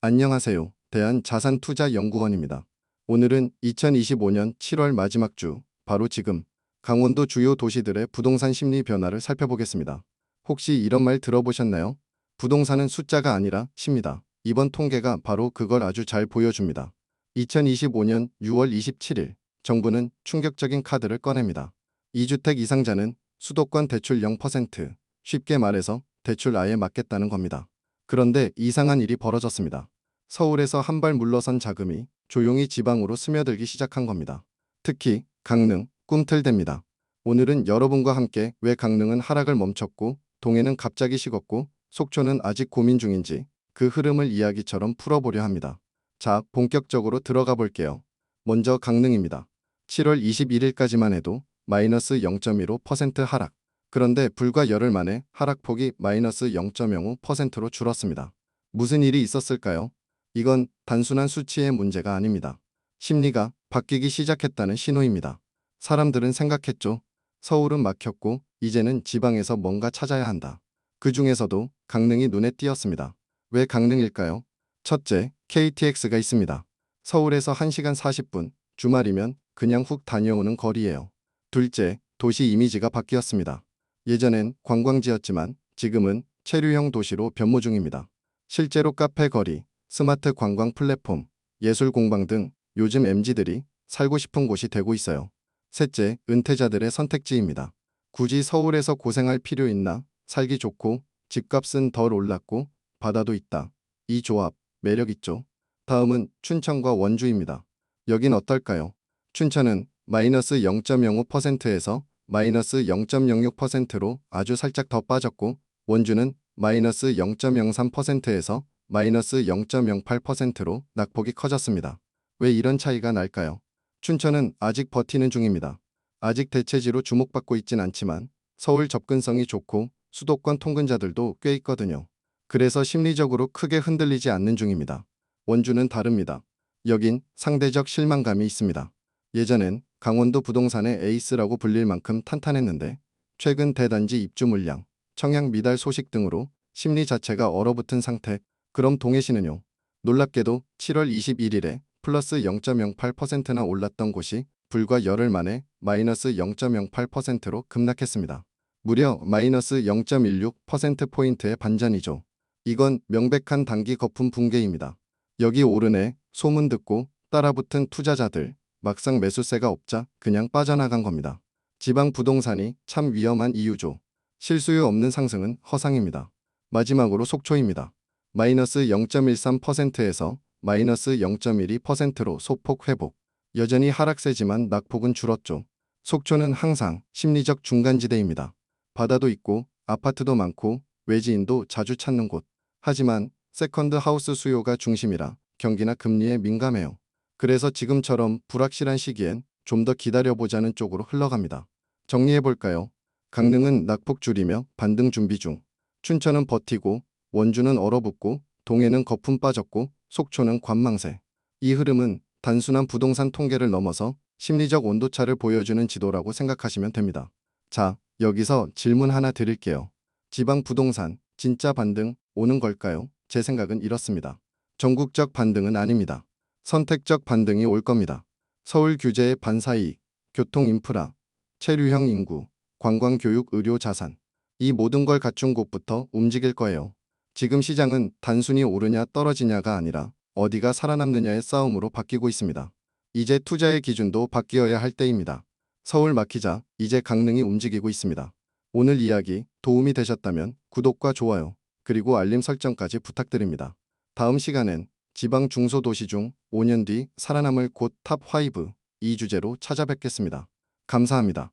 안녕하세요. 대한자산투자연구원입니다. 오늘은 2025년 7월 마지막 주, 바로 지금 강원도 주요 도시들의 부동산 심리 변화를 살펴보겠습니다. 혹시 이런 말 들어보셨나요? 부동산은 숫자가 아니라 시입니다. 이번 통계가 바로 그걸 아주 잘 보여줍니다. 2025년 6월 27일 정부는 충격적인 카드를 꺼냅니다. 2주택 이상자는 수도권 대출 0%, 쉽게 말해서 대출 아예 막겠다는 겁니다. 그런데 이상한 일이 벌어졌습니다. 서울에서 한 발 물러선 자금이 조용히 지방으로 스며들기 시작한 겁니다. 특히 강릉, 꿈틀대입니다. 오늘은 여러분과 함께 왜 강릉은 하락을 멈췄고 동해는 갑자기 식었고 속초는 아직 고민 중인지 그 흐름을 이야기처럼 풀어보려 합니다. 자, 본격적으로 들어가 볼게요. 먼저 강릉입니다. 7월 21일까지만 해도 마이너스 0.15% 하락. 그런데 불과 열흘 만에 하락폭이 마이너스 0.05%로 줄었습니다. 무슨 일이 있었을까요? 이건 단순한 수치의 문제가 아닙니다. 심리가 바뀌기 시작했다는 신호입니다. 사람들은 생각했죠. 서울은 막혔고 이제는 지방에서 뭔가 찾아야 한다. 그 중에서도 강릉이 눈에 띄었습니다. 왜 강릉일까요? 첫째, KTX가 있습니다. 서울에서 1시간 40분, 주말이면 그냥 훅 다녀오는 거리예요. 둘째, 도시 이미지가 바뀌었습니다. 예전엔 관광지였지만 지금은 체류형 도시로 변모 중입니다. 실제로 카페 거리, 스마트 관광 플랫폼, 예술 공방 등 요즘 MZ들이 살고 싶은 곳이 되고 있어요. 셋째, 은퇴자들의 선택지입니다. 굳이 서울에서 고생할 필요 있나? 살기 좋고 집값은 덜 올랐고 바다도 있다. 이 조합 매력 있죠. 다음은 춘천과 원주입니다. 여긴 어떨까요? 춘천은 마이너스 0.05%에서 마이너스 0.06%로 아주 살짝 더 빠졌고 원주는 마이너스 0.03%에서 마이너스 0.08%로 낙폭이 커졌습니다. 왜 이런 차이가 날까요? 춘천은 아직 버티는 중입니다. 아직 대체지로 주목받고 있진 않지만 서울 접근성이 좋고 수도권 통근자들도 꽤 있거든요. 그래서 심리적으로 크게 흔들리지 않는 중입니다. 원주는 다릅니다. 여긴 상대적 실망감이 있습니다. 예전엔 강원도 부동산의 에이스라고 불릴 만큼 탄탄했는데 최근 대단지 입주 물량, 청약 미달 소식 등으로 심리 자체가 얼어붙은 상태. 그럼 동해시는요? 놀랍게도 7월 21일에 플러스 0.08%나 올랐던 곳이 불과 열흘 만에 마이너스 0.08%로 급락했습니다. 무려 마이너스 0.16%포인트의 반전이죠. 이건 명백한 단기 거품 붕괴입니다. 여기 오르네 소문 듣고 따라붙은 투자자들 막상 매수세가 없자 그냥 빠져나간 겁니다. 지방 부동산이 참 위험한 이유죠. 실수요 없는 상승은 허상입니다. 마지막으로 속초입니다. 마이너스 0.13%에서 마이너스 0.12%로 소폭 회복. 여전히 하락세지만 낙폭은 줄었죠. 속초는 항상 심리적 중간지대입니다. 바다도 있고 아파트도 많고 외지인도 자주 찾는 곳. 하지만 세컨드 하우스 수요가 중심이라 경기나 금리에 민감해요. 그래서 지금처럼 불확실한 시기엔 좀 더 기다려보자는 쪽으로 흘러갑니다. 정리해볼까요? 강릉은 낙폭 줄이며 반등 준비 중. 춘천은 버티고 원주는 얼어붙고 동해는 거품 빠졌고 속초는 관망세. 이 흐름은 단순한 부동산 통계를 넘어서 심리적 온도차를 보여주는 지도라고 생각하시면 됩니다. 자, 여기서 질문 하나 드릴게요. 지방 부동산 진짜 반등 오는 걸까요? 제 생각은 이렇습니다. 전국적 반등은 아닙니다. 선택적 반등이 올 겁니다. 서울 규제의 반사이익, 교통 인프라, 체류형 인구, 관광 교육 의료 자산 이 모든 걸 갖춘 곳부터 움직일 거예요. 지금 시장은 단순히 오르냐 떨어지냐가 아니라 어디가 살아남느냐의 싸움으로 바뀌고 있습니다. 이제 투자의 기준도 바뀌어야 할 때입니다. 서울 막히자 이제 강릉이 움직이고 있습니다. 오늘 이야기 도움이 되셨다면 구독과 좋아요 그리고 알림 설정까지 부탁드립니다. 다음 시간엔 지방 중소도시 중 5년 뒤 살아남을 곳 탑5 이 주제로 찾아뵙겠습니다. 감사합니다.